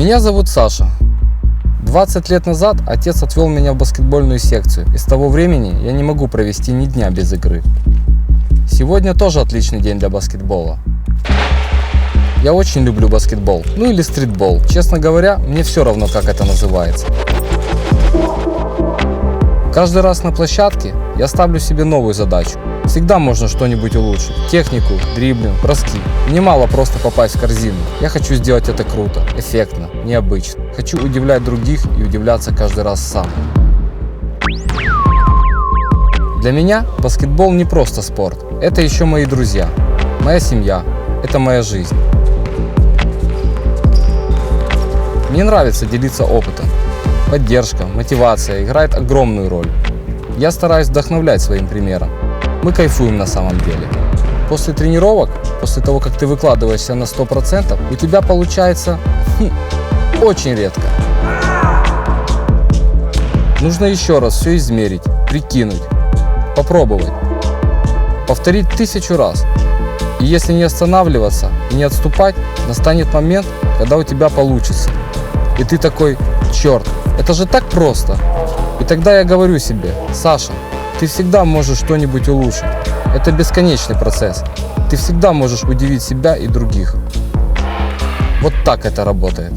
Меня зовут Саша. 20 лет назад отец отвел меня в баскетбольную секцию, и с того времени я не могу провести ни дня без игры. Сегодня тоже отличный день для баскетбола. Я очень люблю баскетбол, ну или стритбол. Честно говоря, мне все равно, как это называется. Каждый раз на площадке я ставлю себе новую задачу. Всегда можно что-нибудь улучшить. Технику, дриблинг, броски. Мне мало просто попасть в корзину. Я хочу сделать это круто, эффектно, необычно. Хочу удивлять других и удивляться каждый раз сам. Для меня баскетбол не просто спорт. Это еще мои друзья, моя семья, это моя жизнь. Мне нравится делиться опытом. Поддержка, мотивация играет огромную роль. Я стараюсь вдохновлять своим примером. Мы кайфуем на самом деле. После тренировок, после того, как ты выкладываешься на 100%, у тебя получается хм, очень редко. Нужно еще раз все измерить, прикинуть, попробовать, повторить тысячу раз. И если не останавливаться и не отступать, настанет момент, когда у тебя получится. И ты такой, черт, это же так просто. И тогда я говорю себе, Саша, ты всегда можешь что-нибудь улучшить. Это бесконечный процесс. Ты всегда можешь удивить себя и других. Вот так это работает.